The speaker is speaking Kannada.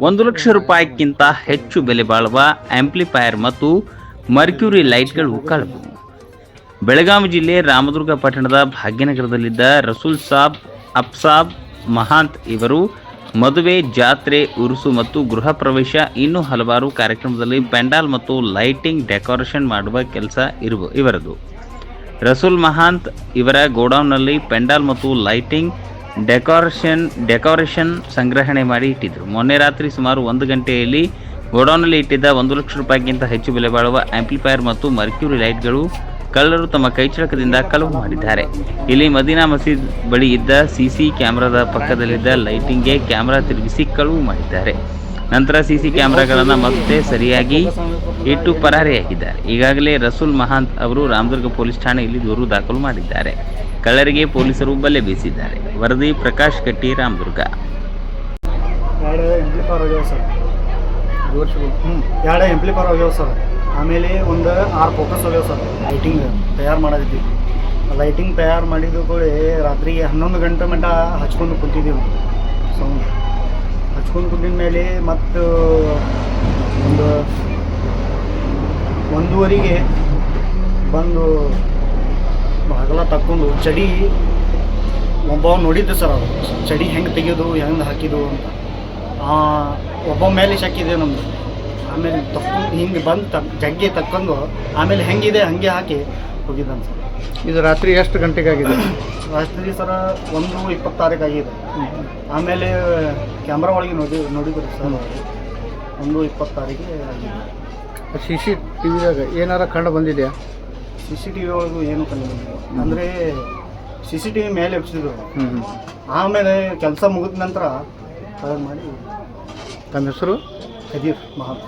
ಒಂದು ಲಕ್ಷ ರೂಪಾಯಿಗಿಂತ ಹೆಚ್ಚು ಬೆಲೆ ಬಾಳುವ ಆಂಪ್ಲಿಫೈಯರ್ ಮತ್ತು ಮರ್ಕ್ಯೂರಿ ಲೈಟ್ಗಳು ಕಳವು ಬೆಳಗಾವಿ ಜಿಲ್ಲೆ ರಾಮದುರ್ಗ ಪಟ್ಟಣದ ಭಾಗ್ಯನಗರದಲ್ಲಿದ್ದ ರಸೂಲ್ ಸಾಬ್ ಅಫ್ಸಾಬ್ ಮಹಾಂತ್ ಇವರು ಮದುವೆ, ಜಾತ್ರೆ, ಉರುಸು ಮತ್ತು ಗೃಹ ಪ್ರವೇಶ ಇನ್ನೂ ಹಲವಾರು ಕಾರ್ಯಕ್ರಮದಲ್ಲಿ ಪೆಂಡಾಲ್ ಮತ್ತು ಲೈಟಿಂಗ್ ಡೆಕೋರೇಷನ್ ಮಾಡುವ ಕೆಲಸ ಇರುವ ಇವರದು. ರಸೂಲ್ ಮಹಾಂತ್ ಇವರ ಗೋಡೌನ್ನಲ್ಲಿ ಪೆಂಡಾಲ್ ಮತ್ತು ಲೈಟಿಂಗ್ ಡೆಕೋರೇಷನ್ ಡೆಕೋರೇಷನ್ ಸಂಗ್ರಹಣೆ ಮಾಡಿ ಇಟ್ಟಿದ್ದರು ಮೊನ್ನೆ ರಾತ್ರಿ ಸುಮಾರು ಒಂದು ಗಂಟೆಯಲ್ಲಿ ಗೋಡೌನ್ನಲ್ಲಿ ಇಟ್ಟಿದ್ದ ಒಂದು ಲಕ್ಷ ರೂಪಾಯಿಗಿಂತ ಹೆಚ್ಚು ಬೆಲೆ ಬಾಳುವ ಆಂಪ್ಲಿಫೈಯರ್ ಮತ್ತು ಮರ್ಕ್ಯೂರಿ ಲೈಟ್ಗಳು ಕಳ್ಳರು ತಮ್ಮ ಕೈಚಳಕದಿಂದ ಕಳವು ಮಾಡಿದ್ದಾರೆ. ಇಲ್ಲಿ ಮದೀನಾ ಮಸೀದ್ ಬಳಿ ಇದ್ದ ಸಿಸಿ ಕ್ಯಾಮೆರಾದ ಪಕ್ಕದಲ್ಲಿದ್ದ ಲೈಟಿಂಗ್ಗೆ ಕ್ಯಾಮೆರಾ ತಿರುಗಿಸಿ ಕಳವು ಮಾಡಿದ್ದಾರೆ. ನಂತರ ಸಿಸಿ ಕ್ಯಾಮೆರಾಗಳನ್ನು ಮತ್ತೆ ಸರಿಯಾಗಿ ಇಟ್ಟು ಪರಾರಿಯಾಗಿದ್ದಾರೆ. ಈಗಾಗಲೇ ರಸೂಲ್ ಮಹಾಂತ್ ಅವರು ರಾಮದುರ್ಗ ಪೊಲೀಸ್ ಠಾಣೆಯಲ್ಲಿ ದೂರು ದಾಖಲು ಮಾಡಿದ್ದಾರೆ. ಕಳ್ಳರಿಗೆ ಪೊಲೀಸರು ಬಲೆ ಬೀಸಿದ್ದಾರೆ. ವರದಿ ಪ್ರಕಾಶ್ ಕಟ್ಟಿ, ರಾಮದುರ್ಗ. ಎರಡು ಎಂಪ್ಲಿಫಾರ್ ಹೋಗ್ಯಾವ ಸರ್. ಆಮೇಲೆ ಒಂದು ಆರು ಫೋಕಸ್ ಹೋಗ್ಯಾವ ಸರ್. ಲೈಟಿಂಗ್ ತಯಾರು ಮಾಡಿದ್ವಿ ಲೈಟಿಂಗ್ ತಯಾರು ಮಾಡಿದ ಕೂಡ ರಾತ್ರಿ ಹನ್ನೊಂದು ಗಂಟೆ ಮಟ್ಟ ಹಚ್ಕೊಂಡು ಕುಂತಿದ್ದೀವಿ. ಸೌಂಡ್. ಕುಂತಿದ ಮೇಲೆ ಮತ್ತು ಒಂದು ಒಂದೂವರೆಗೆ ಬಂದು ಬಾಗಲ ತಕ್ಕೊಂಡು ಚಡಿ ಒಬ್ಬ ನೋಡಿದ್ದೆ ಸರ್ ಅವರು. ಚಡಿ ಹೆಂಗೆ ತೆಗೆಯೋದು, ಹೆಂಗೆ ಹಾಕಿದ್ದು ಅಂತ. ಒಬ್ಬ ಮೇಲೆ ಶಕ್ಕಿದೆ ನಮ್ಮದು ಆಮೇಲೆ ತಕ್ಕೊಂಡು ಹಿಂಗೆ ಬಂದು ತಕ್ ಜಗ್ಗೆ ತಕ್ಕೊಂಡು ಆಮೇಲೆ ಹೆಂಗಿದೆ, ಹಾಗೆ ಹಾಕಿ ಹೋಗಿದ್ದಾನೆ ಸರ್. ಇದು ರಾತ್ರಿ ಎಷ್ಟು ಗಂಟೆಗಾಗಿದೆ? ರಾತ್ರಿ ಸರ ಒಂದು ಇಪ್ಪತ್ತಾರಕ್ಕೆ ಆಗಿದೆ ಆಮೇಲೆ ಕ್ಯಾಮ್ರಾ ಒಳಗೆ ನೋಡಿ ನೋಡಿದ್ರು ಸರ್ ಒಂದು ಇಪ್ಪತ್ತಾರಿಗೆ ಆಗಿದೆ. ಸಿ ಸಿ ಟಿ ವಿದಾಗ ಏನಾರ ಕಂಡು ಬಂದಿದೆಯಾ? ಸಿ ಸಿ ಟಿ ವಿ ಒಳಗೂ ಏನು ಕಂಡು ಬಂದಿಲ್ಲ. ಅಂದರೆ ಸಿ ಸಿ ಟಿ ವಿ ಮೇಲೆ ಎಬ್ಸಿದ್ರು. ಆಮೇಲೆ ಕೆಲಸ ಮುಗಿದ ನಂತರ ಫೋನ್ ಮಾಡಿ. ತಮ್ಮ ಹೆಸರು? ಕದೀರ್ ಮಹಾತ್